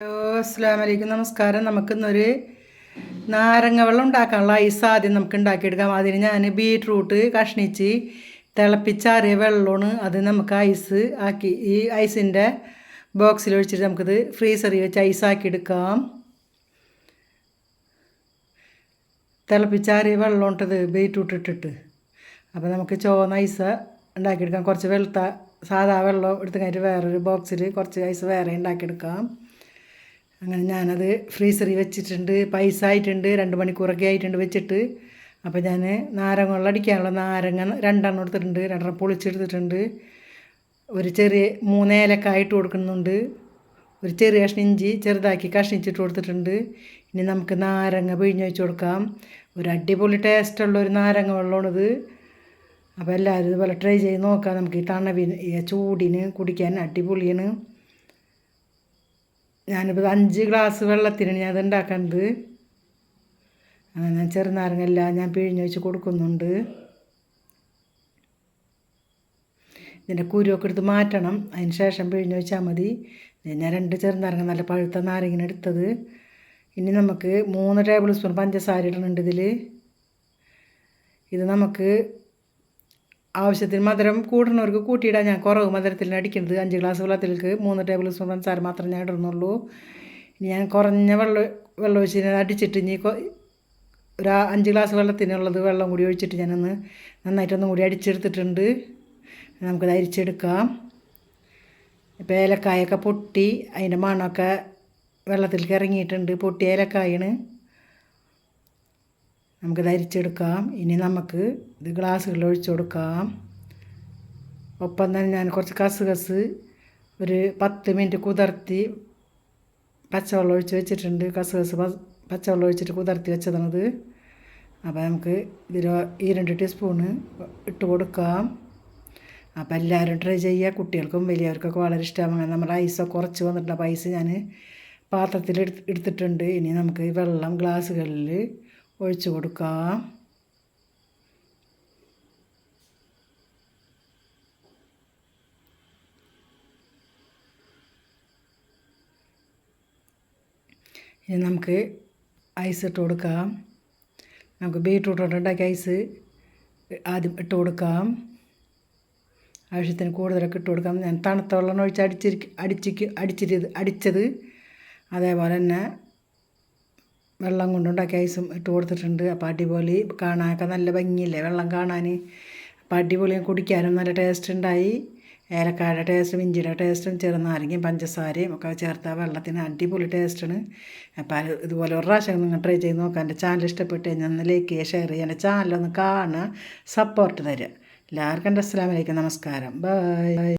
Hello അസ്സാം വലൈക്കും നമസ്കാരം. നമുക്കിന്നൊരു നാരങ്ങ വെള്ളം ഉണ്ടാക്കാനുള്ള ഐസ് ആദ്യം നമുക്ക് ഉണ്ടാക്കിയെടുക്കാം അതിന് ഞാൻ ബീട്രൂട്ട് കഷ്ണിച്ച് തിളപ്പിച്ചാറിയ വെള്ളമാണ് അത് നമുക്ക് ഐസ് ആക്കി ഈ ഐസിന്റെ ബോക്സിൽ ഒഴിച്ചിട്ട് നമുക്കിത് ഫ്രീസറിൽ വെച്ച് ഐസ് ആക്കി എടുക്കാം തിളപ്പിച്ചാറിയ വെള്ളം ഇട്ടത് ബീട്രൂട്ട് ഇട്ടിട്ട് അപ്പോൾ നമുക്ക് ചുവന്ന ഐസ് ഉണ്ടാക്കിയെടുക്കാം. കുറച്ച് വെളുത്ത സാധാ വെള്ളം എടുത്ത് കഴിഞ്ഞിട്ട് വേറൊരു ബോക്സിൽ കുറച്ച് ഐസ് വേറെ ഉണ്ടാക്കിയെടുക്കാം. അങ്ങനെ ഞാനത് ഫ്രീസറിൽ വെച്ചിട്ടുണ്ട് പൈസ ആയിട്ടുണ്ട് രണ്ട് മണിക്കൂറൊക്കെ ആയിട്ടുണ്ട് വെച്ചിട്ട്. അപ്പോൾ ഞാൻ നാരങ്ങ വെള്ളം അടിക്കാനുള്ള നാരങ്ങ രണ്ടെണ്ണം എടുത്തിട്ടുണ്ട് രണ്ടെണ്ണം പൊളിച്ചെടുത്തിട്ടുണ്ട്. ഒരു ചെറിയ മൂന്നേലക്കായ ഇട്ട് കൊടുക്കുന്നുണ്ട്. ഒരു ചെറിയ കഷ്ണം ഇഞ്ചി ചെറുതാക്കി കഷ്ണിച്ചിട്ട് കൊടുത്തിട്ടുണ്ട്. ഇനി നമുക്ക് നാരങ്ങ പിഴിഞ്ഞ് വെച്ച് കൊടുക്കാം. ഒരു അടിപൊളി ടേസ്റ്റുള്ള ഒരു നാരങ്ങ വെള്ളമാണിത്. അപ്പോൾ എല്ലാവരും ഇതുപോലെ ട്രൈ ചെയ്ത് നോക്കാം. നമുക്ക് ഈ തണവിന് ചൂടിന് കുടിക്കാൻ അടിപൊളിയാണ്. ഞാനിപ്പോൾ അഞ്ച് ഗ്ലാസ് വെള്ളത്തിനാണ് ഞാൻ അത് ഞാൻ ചെറുനാരങ്ങെല്ലാം ഞാൻ പിഴിഞ്ഞ് വെച്ച് കൊടുക്കുന്നുണ്ട്. ഇതിന്റെ കുരുവൊക്കെ എടുത്ത് മാറ്റണം. അതിന് ശേഷം പിഴിഞ്ഞ് വെച്ചാൽ മതി. ഞാൻ രണ്ട് ചെറുനാരങ്ങ നല്ല പഴുത്ത നാരങ്ങനെ എടുത്തത്. ഇനി നമുക്ക് മൂന്ന് ടേബിൾ സ്പൂൺ പഞ്ചസാര ഇടുന്നുണ്ട് ഇതിൽ ഇത് നമുക്ക് ആവശ്യത്തിന് മധുരം കൂടണവർക്ക് കൂട്ടിയിടാൻ ഞാൻ കുറവ് മധുരത്തിൽ അടിക്കുന്നത് അഞ്ച് ഗ്ലാസ് വെള്ളത്തിലേക്ക് മൂന്ന് ടേബിൾ സ്പൂൺ പഞ്ചസാര മാത്രമേ ഞാൻ ഇടുന്നുള്ളൂ. ഇനി ഞാൻ കുറഞ്ഞ വെള്ളം വെള്ളം ഒഴിച്ച് അടിച്ചിട്ട് ഇനി ഒരു അഞ്ച് ഗ്ലാസ് വെള്ളത്തിനുള്ളത് വെള്ളം കൂടി ഒഴിച്ചിട്ട് ഞാനൊന്ന് നന്നായിട്ടൊന്നും കൂടി അടിച്ചെടുത്തിട്ടുണ്ട്. നമുക്കത് അരിച്ചെടുക്കാം. ഇപ്പോൾ ഏലക്കായൊക്കെ പൊട്ടി അതിന്റെ മണമൊക്കെ വെള്ളത്തിലേക്ക് ഇറങ്ങിയിട്ടുണ്ട്. പൊട്ടിയ ഏലക്കായാണ്. നമുക്ക് ധരിച്ചെടുക്കാം ഇനി നമുക്ക് ഇത് ഗ്ലാസ്സുകളിൽ ഒഴിച്ചു കൊടുക്കാം. ഒപ്പം തന്നെ ഞാൻ കുറച്ച് കസുകസ് ഒരു പത്ത് മിനിറ്റ് കുതിർത്തി പച്ചവെള്ളം ഒഴിച്ച് വെച്ചിട്ടുണ്ട്. കസുകസ് പച്ചവെള്ളം ഒഴിച്ചിട്ട് കുതിർത്തി വെച്ചതാണത്. അപ്പോൾ നമുക്ക് ഇതിൽ ഈ രണ്ട് ടീസ്പൂണ് ഇട്ട് കൊടുക്കാം. അപ്പോൾ എല്ലാവരും ട്രൈ ചെയ്യുക. കുട്ടികൾക്കും വലിയവർക്കൊക്കെ വളരെ ഇഷ്ടമാണ്. നമ്മൾ ഐസൊക്കെ കുറച്ച് വന്നിട്ടുണ്ട് ഐസ് ഞാൻ പാത്രത്തിൽ എടുത്തിട്ടുണ്ട്. ഇനി നമുക്ക് വെള്ളം ഗ്ലാസ്സുകളിൽ ഒഴിച്ച് കൊടുക്കാം. ഇനി നമുക്ക് ഐസ് ഇട്ട് കൊടുക്കാം. നമുക്ക് ബീട്രൂട്ട് ഉണ്ടാക്കിയ ഐസ് ആദ്യം ഇട്ട് കൊടുക്കാം. ആവശ്യത്തിന് കൂടുതലൊക്കെ ഇട്ട് കൊടുക്കാം. ഞാൻ തണുത്ത വെള്ളം ഒഴിച്ച് അടിച്ചിരിക്ക അടിച്ചിക്ക് അടിച്ചിട്ട് അടിച്ചത്. അതേപോലെ തന്നെ വെള്ളം കൊണ്ടുണ്ടാക്കിയ ഐസും ഇട്ട് കൊടുത്തിട്ടുണ്ട്. അപ്പോൾ അടിപൊളി കാണാനൊക്കെ നല്ല ഭംഗിയില്ലേ? വെള്ളം കാണാൻ അപ്പോൾ അടിപൊളി കുടിക്കാനും നല്ല ടേസ്റ്റ് ഉണ്ടായി. ഏലക്കായുടെ ടേസ്റ്റും ഇഞ്ചിയുടെ ടേസ്റ്റും ചെറുനാരങ്ങയും പഞ്ചസാരയും ഒക്കെ ചേർത്ത വെള്ളത്തിന് അടിപൊളി ടേസ്റ്റാണ് അപ്പോൾ ഇതുപോലെ ഒരു പ്രാവശ്യം നിങ്ങൾ ട്രൈ ചെയ്ത് നോക്കാം. എന്റെ ചാനൽ ഇഷ്ടപ്പെട്ട് കഴിഞ്ഞാൽ ഒന്ന് ലൈക്ക് ചെയ്യുക ഷെയർ ചെയ്യുക. എന്റെ ചാനലൊന്ന് കാണുക സപ്പോർട്ട് തരിക. എല്ലാവർക്കും എന്റെ അസ്സാം നമസ്കാരം. ബൈ